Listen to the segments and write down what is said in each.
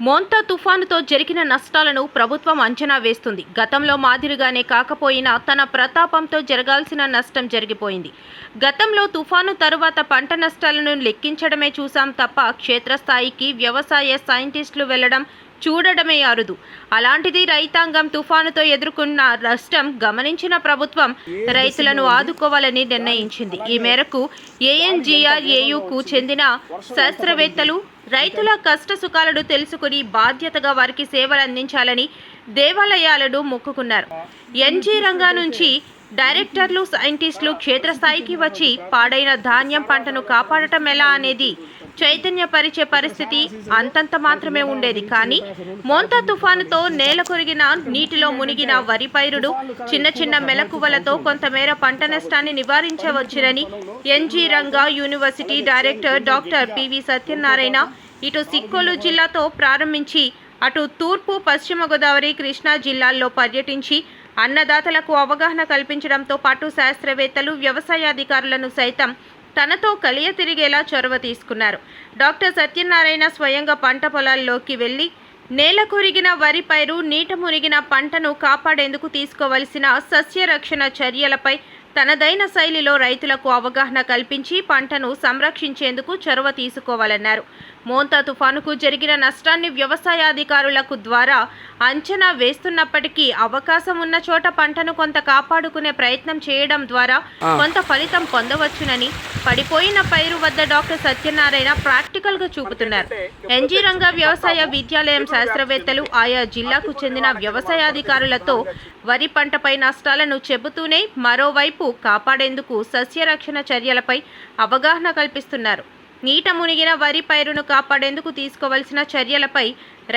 మోంతా తుఫానుతో జరిగిన నష్టాలను ప్రభుత్వం అంచనా వేస్తుంది. గతంలో మాదిరిగానే కాకపోయినా తన ప్రతాపంతో జరగాల్సిన నష్టం జరిగిపోయింది. గతంలో తుఫాను తరువాత పంట నష్టాలను లెక్కించడమే చూశాం తప్ప క్షేత్రస్థాయికి వ్యవసాయ సైంటిస్టులు వెళ్ళడం చూడడమే అరుదు. అలాంటిది రైతాంగం తుఫానుతో ఎదుర్కొన్న నష్టం గమనించిన ప్రభుత్వం రైతులను ఆదుకోవాలని నిర్ణయించింది. ఈ మేరకు ఏఎన్జీఆర్ఏయుకు చెందిన శాస్త్రవేత్తలు రైతుల కష్ట సుఖాలను తెలుసుకుని బాధ్యతగా వారికి సేవలు అందించాలని దేవాలయాలను మొక్కుకున్నారు. ఎన్జీ రంగా నుంచి డైరెక్టర్లు సైంటిస్టులు క్షేత్రస్థాయికి వచ్చి పాడైన ధాన్యం పంటను కాపాడటం ఎలా అనేది చైతన్యపరిచే పరిస్థితి అంతంత మాత్రమే ఉండేది కానీ మోంతా తుఫానుతో నేల కొరిగిన నీటిలో మునిగిన వరి పైరుడు చిన్న చిన్న మెలకువలతో కొంతమేర పంట నష్టాన్ని నివారించవచ్చునని NG Ranga university director doctor P V Satyanarayana ఇటు సిక్కోలు జిల్లాతో ప్రారంభించి అటు తూర్పు పశ్చిమ గోదావరి కృష్ణా జిల్లాల్లో పర్యటించి అన్నదాతలకు అవగాహన కల్పించడంతో పాటు శాస్త్రవేత్తలు వ్యవసాయ అధికారులను సైతం తనతో కలియ తిరిగేలా చొరవ తీసుకున్నారు. డాక్టర్ సత్యనారాయణ స్వయంగా పంట పొలాల్లోకి వెళ్ళి నేల కొరిగిన వరి పైరు నీట మునిగిన పంటను కాపాడేందుకు తీసుకోవలసిన సస్యరక్షణ చర్యలపై తనదైన శైలిలో రైతులకు అవగాహన కల్పించి పంటను సంరక్షించేందుకు చొరవ తీసుకోవాలన్నారు. మోంతా తుఫానుకు జరిగిన నష్టాన్ని వ్యవసాయ అధికారులకు ద్వారా అంచనా వేస్తున్నప్పటికీ అవకాశం ఉన్న చోట పంటను కొంత కాపాడుకునే ప్రయత్నం చేయడం ద్వారా కొంత ఫలితం పొందవచ్చునని పడిపోయిన పైరు వద్ద డాక్టర్ సత్యనారాయణ ప్రాక్టికల్గా చూపుతున్నారు. ఎన్జీ రంగ వ్యవసాయ విద్యాలయం శాస్త్రవేత్తలు ఆయా జిల్లాకు చెందిన వ్యవసాయాధికారులతో వరి పంటపై నష్టాలను చెబుతూనే మరోవైపు కాపాడేందుకు సస్యరక్షణ చర్యలపై అవగాహన కల్పిస్తున్నారు. నీట మునిగిన వరి పైరును కాపాడేందుకు తీసుకోవలసిన చర్యలపై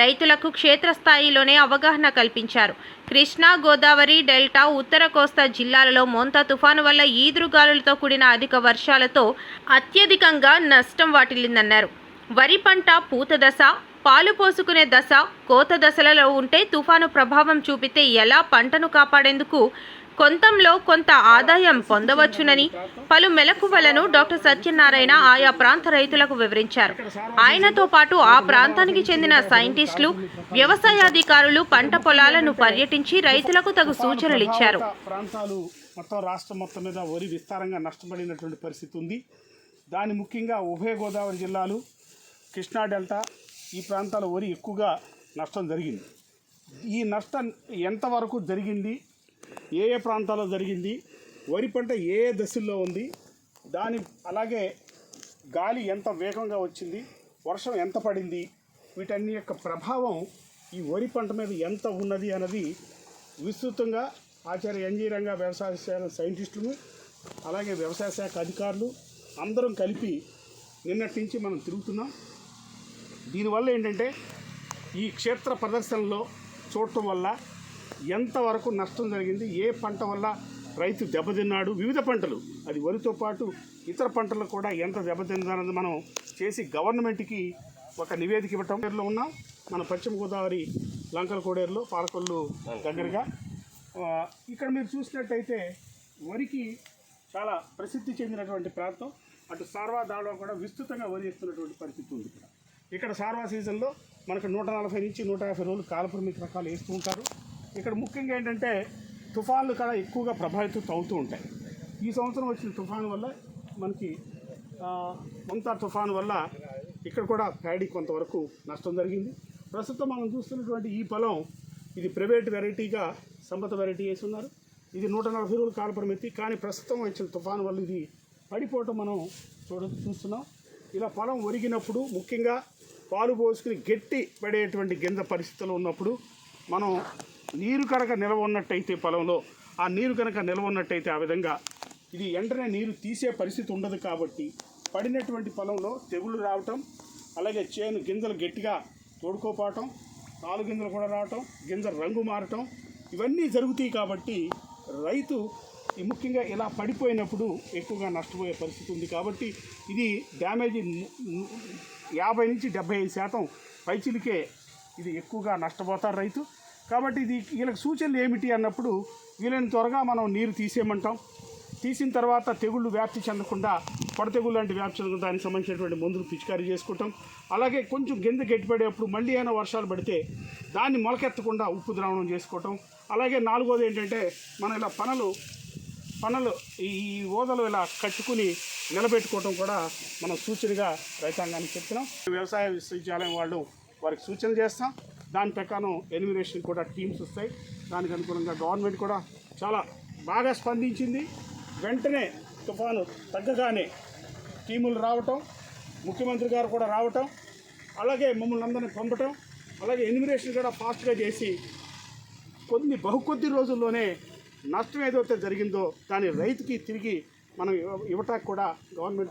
రైతులకు క్షేత్రస్థాయిలోనే అవగాహన కల్పించారు. కృష్ణా గోదావరి డెల్టా ఉత్తర కోస్తా జిల్లాలలో మోంతా తుఫాను వల్ల ఈదురుగాలులతో కూడిన అధిక వర్షాలతో అత్యధికంగా నష్టం వాటిల్లిందన్నారు. వరి పంట పూత దశ పాలు పోసుకునే దశ కోత దశలలో ఉంటే తుఫాను ప్రభావం చూపితే ఎలా పంటను కాపాడేందుకు కొంతంలో కొంత ఆదాయం పొందవచ్చునని పలు మెలకువలను డాక్టర్ సత్యనారాయణ ఆయా ప్రాంత రైతులకు వివరించారు. ఆయనతో పాటు ఆ ప్రాంతానికి చెందిన సైంటిస్టులు వ్యవసాయాధికారులు పంట పొలాలను పర్యటించి రైతులకు తగు సూచనలు ఇచ్చారు. ప్రాంతాలు మొత్తం రాష్ట్రం మొత్తం మీద వరి విస్తారంగా నష్టపడినటువంటి పరిస్థితి ఉంది. దాని ముఖ్యంగా ఉభయ గోదావరి జిల్లాలు కృష్ణా డెల్టా ఈ ప్రాంతాల వరి ఎక్కువగా నష్టం జరిగింది. ఈ నష్టం ఎంతవరకు జరిగింది? ఏ ఏ ప్రాంతాల్లో జరిగింది వరి పంట ఏ ఏ దశల్లో ఉంది దాని అలాగే గాలి ఎంత వేగంగా వచ్చింది వర్షం ఎంత పడింది వీటన్ని యొక్క ప్రభావం ఈ వరి పంట మీద ఎంత ఉన్నది అన్నది విస్తృతంగా ఆచార్య ఎన్జీ వ్యవసాయ శాఖ సైంటిస్టులు అలాగే వ్యవసాయ శాఖ అధికారులు అందరం కలిపి నిన్నటి నుంచి మనం తిరుగుతున్నాం. దీనివల్ల ఏంటంటే ఈ క్షేత్ర ప్రదర్శనలో చూడటం వల్ల ఎంతవరకు నష్టం జరిగింది ఏ పంట వల్ల రైతు దెబ్బతిన్నాడు వివిధ పంటలు అది వరితో పాటు ఇతర పంటలు కూడా ఎంత దెబ్బతిన్నారని మనం చేసి గవర్నమెంట్కి ఒక నివేదిక ఇవ్వటం. లో ఉన్నాం మన పశ్చిమ గోదావరి లంకల కోడేరులో పాలకొల్లు దగ్గరగా. ఇక్కడ మీరు చూసినట్టయితే వరికి చాలా ప్రసిద్ధి చెందినటువంటి ప్రాంతం. అటు సార్వా దాడలో కూడా విస్తృతంగా వరి ఇస్తున్నటువంటి పరిస్థితి ఉంది ఇక్కడ. ఇక్కడ సార్వా సీజన్లో మనకు నూట నలభై నుంచి నూట యాభై రోజులు కాలపురమిక రకాలు వేస్తూ ఉంటారు. ఇక్కడ ముఖ్యంగా ఏంటంటే తుఫాన్లు కూడా ఎక్కువగా ప్రభావితం అవుతూ ఉంటాయి. ఈ సంవత్సరం వచ్చిన తుఫాన్ వల్ల మనకి ఆ, తుఫాన్ వల్ల ఇక్కడ కూడా ప్యాడీ కొంతవరకు నష్టం జరిగింది. ప్రస్తుతం మనం చూస్తున్నటువంటి ఈ పొలం ఇది ప్రైవేట్ వెరైటీగా సంపత వెరైటీ వేసి ఉన్నారు. ఇది నూట నలభై రోజులు కాలపరిమితి కానీ ప్రస్తుతం వచ్చిన తుఫాను వల్ల ఇది పడిపోవటం మనం చూడ చూస్తున్నాం. ఇలా పొలం ఒరిగినప్పుడు ముఖ్యంగా పాలు పోసుకుని గట్టి పడేటువంటి గింజ పరిస్థితులు ఉన్నప్పుడు మనం నీరు కనుక నిల్వ ఉన్నట్టయితే పొలంలో ఆ నీరు కనుక నిల్వ ఉన్నట్టయితే ఆ విధంగా ఇది వెంటనే నీరు తీసే పరిస్థితి ఉండదు కాబట్టి పడినటువంటి పొలంలో తెగుళ్ళు రావటం అలాగే చేను గింజలు గట్టిగా తోడుకోపోవటం నాలుగు గింజలు కూడా రావటం గింజ రంగు మారటం ఇవన్నీ జరుగుతాయి కాబట్టి రైతు ఈ ముఖ్యంగా ఇలా పడిపోయినప్పుడు ఎక్కువగా నష్టపోయే పరిస్థితి ఉంది కాబట్టి ఇది డ్యామేజ్ యాభై నుంచి డెబ్బై ఐదు శాతం పైచిలికే ఇది ఎక్కువగా నష్టపోతారు రైతు. కాబట్టి ఇది వీళ్ళకి సూచనలు ఏమిటి అన్నప్పుడు వీళ్ళని త్వరగా మనం నీరు తీసేయమంటాం. తీసిన తర్వాత తెగుళ్ళు వ్యాప్తి చెందకుండా పొడ తెగుళ్ళు లాంటి వ్యాప్తి చెందకుండా దానికి సంబంధించినటువంటి మందులు పిచికారీ చేసుకుంటాం. అలాగే కొంచెం గింజ గట్టిపడేప్పుడు మళ్ళీ అయినా వర్షాలు పడితే దాన్ని మొలకెత్తకుండా ఉప్పు ద్రావణం చేసుకోవటం. అలాగే నాలుగోది ఏంటంటే మనం ఇలా పనలు పనులు ఈ ఈ ఓదలు ఇలా కట్టుకుని నిలబెట్టుకోవటం కూడా మనం సూచనగా రైతాంగానికి చెప్తున్నాం. వ్యవసాయ విశ్వవిద్యాలయం వాళ్ళు వారికి సూచన చేస్తాం. దాని ప్రకారం ఎలిమినేషన్ కూడా టీమ్స్ వస్తాయి. దానికి అనుగుణంగా గవర్నమెంట్ కూడా చాలా బాగా స్పందించింది. వెంటనే తుఫాను తగ్గగానే టీములు రావటం ముఖ్యమంత్రి గారు కూడా రావటం అలాగే మమ్మల్ని అందరిని పంపటం అలాగే ఎలిమినేషన్ కూడా ఫాస్ట్గా చేసి కొన్ని బహుకొద్ది రోజుల్లోనే నష్టం ఏదైతే జరిగిందో దాని రైతుకి తిరిగి మనం ఇవ్వటానికి కూడా గవర్నమెంట్